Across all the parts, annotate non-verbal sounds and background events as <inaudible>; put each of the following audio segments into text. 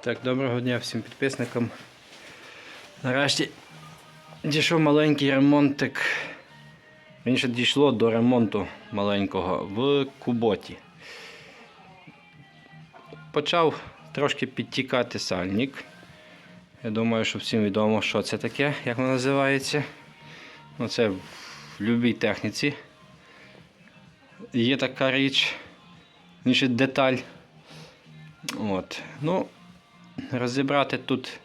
Так, доброго дня всім підписникам. Нарешті дійшов маленький ремонтик. Він ще дійшло до ремонту маленького в Куботі. Почав трошки підтікати сальник. Я думаю, що всім відомо, що це таке, як воно називається. Ну, це в будь-якій техніці. Є така річ, інша деталь. От. Ну, розібрати тут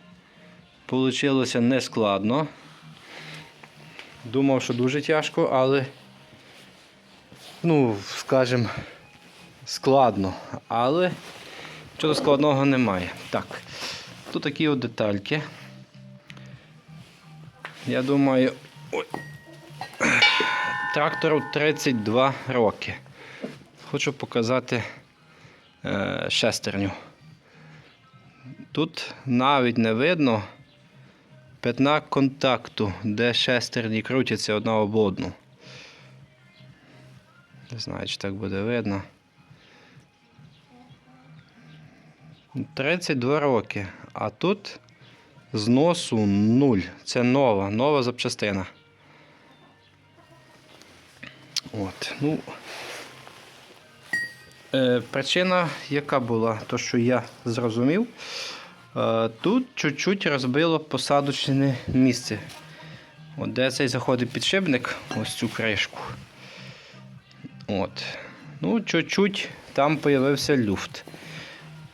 вийшло не складно. Думав, що дуже тяжко, але, ну, скажімо, складно. Але чого складного немає. Так, тут такі от детальки. Я думаю, ой, трактору 32 роки. Хочу показати е, шестерню. Тут навіть не видно п'ятна контакту, де шестерні крутяться одна об одну. Не знаю, чи так буде видно. 32 роки. А тут зносу 0. Це нова, нова запчастина. От, ну. Е, причина, яка була, то що я зрозумів, тут чуть-чуть розбило посадочне місце. От де цей заходить підшипник, ось цю кришку. От. Ну, чуть-чуть там з'явився люфт.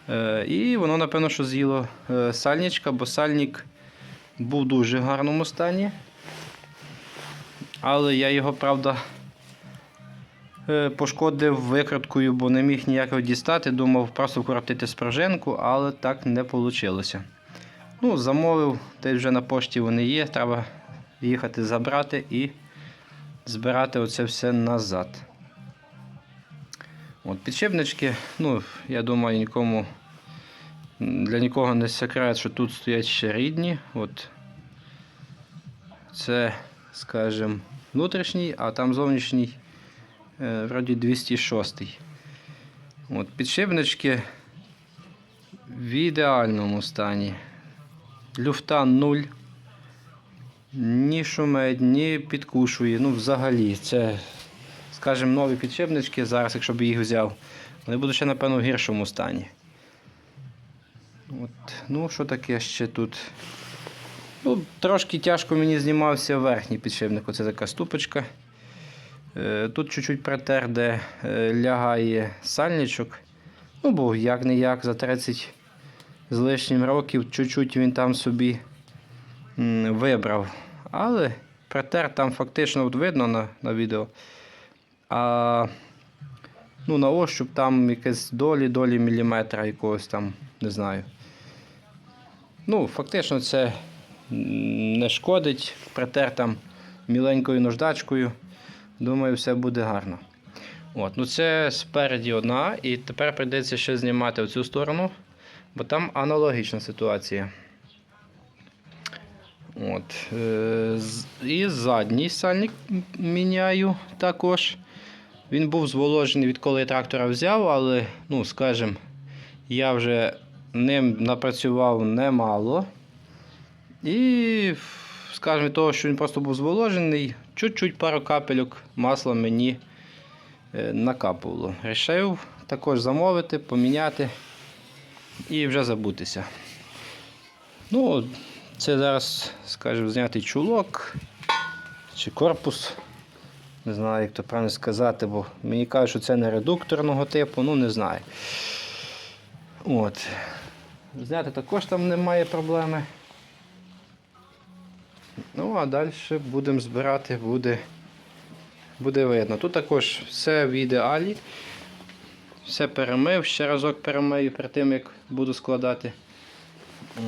Е, і воно, напевно, що з'їло е, сальничка, бо сальник був в дуже гарному стані. Але я його, правда, Е, Пошкодив викруткою, бо не міг ніякого дістати. Думав просто вкоротити спружинку, але так не вийшло. Ну, замовив, десь вже на пошті вони є. Треба їхати забрати і збирати оце все назад. От, Підшипнички, ну, я думаю, нікому, для нікого не секрет, що тут стоять ще рідні. От. Це, скажімо, внутрішній, а там зовнішній. Е, вроді 206. От, підшипнички в ідеальному стані. Люфта 0. Ні шумить, ні підкушує. Ну, взагалі, це, скажімо, нові підшипнички. Зараз, якщо б їх взяв, вони будуть ще, напевно, в гіршому стані. От, Ну, що таке ще тут? Ну, Трошки тяжко мені знімався верхній підшипник. Оце така ступочка. Е, Тут чуть-чуть протер, де е, лягає сальничок. Ну, бо як не як за 30 з лишнім років чуть-чуть він там собі вибрав. Але протер там фактично от видно на на відео. А ну, на ощуп там якесь долі-долі міліметра якогось там, не знаю. Ну, фактично це не шкодить. Протер там міленькою наждачкою. Думаю, все буде гарно. От, ну Це спереді одна, і тепер прийдеться ще знімати оцю сторону, бо там аналогічна ситуація. От, е, І задній сальник міняю також. Він був зволожений, відколи я трактора взяв, але, ну, скажімо, я вже ним напрацював немало. І скажімо, від того, що він просто був зволожений, чуть-чуть пару капельок масла мені е, накапувало. Рішив також замовити, поміняти і вже забутися. Ну, це зараз, скажімо, знятий чулок чи корпус. Не знаю, як то правильно сказати, бо мені кажуть, що це не редукторного типу, ну не знаю. От. Зняти також там немає проблеми. Ну, а далі будемо збирати, буде, буде видно. Тут також все в ідеалі. Все перемив, ще разок перемию перед тим, як буду складати.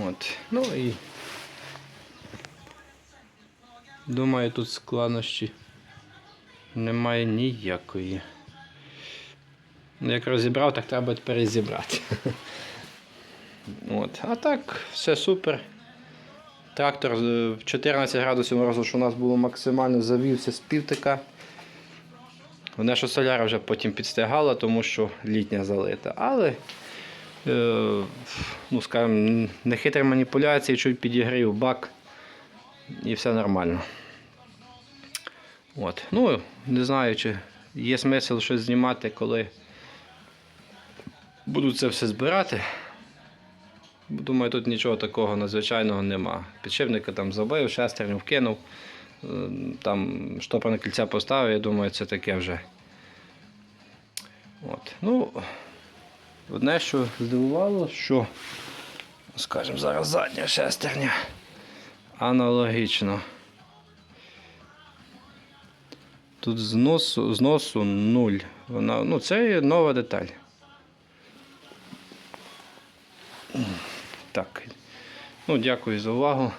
От. Ну і думаю, тут складнощі немає ніякої. Як розібрав, так треба тепер зібрати. <laughs> От. А так, все супер. Трактор е, в 14 градусів морозу, що у нас було максимально завівся з півтика. Вона що соляра вже потім підстигала, тому що літня залита. Але е, ну, скажімо, нехитрі маніпуляції, чуть підігрів бак і все нормально. От. Ну, не знаю, чи є смисл щось знімати, коли буду це все збирати. Думаю, тут нічого такого надзвичайного нема. Підшипника там забив, шестерню вкинув, е, там штопорне кільця поставив, я думаю, це таке вже. От. Ну, одне, що здивувало, що, скажімо, зараз задня шестерня. Аналогічно. Тут зносу, зносу нуль. Вона, ну, це нова деталь. Так. Ну, дякую за увагу.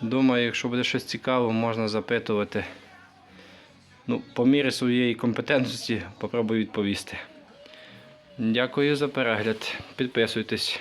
Думаю, якщо буде щось цікаво, можна запитувати. Ну, по мірі своєї компетентності попробую відповісти. Дякую за перегляд. Підписуйтесь.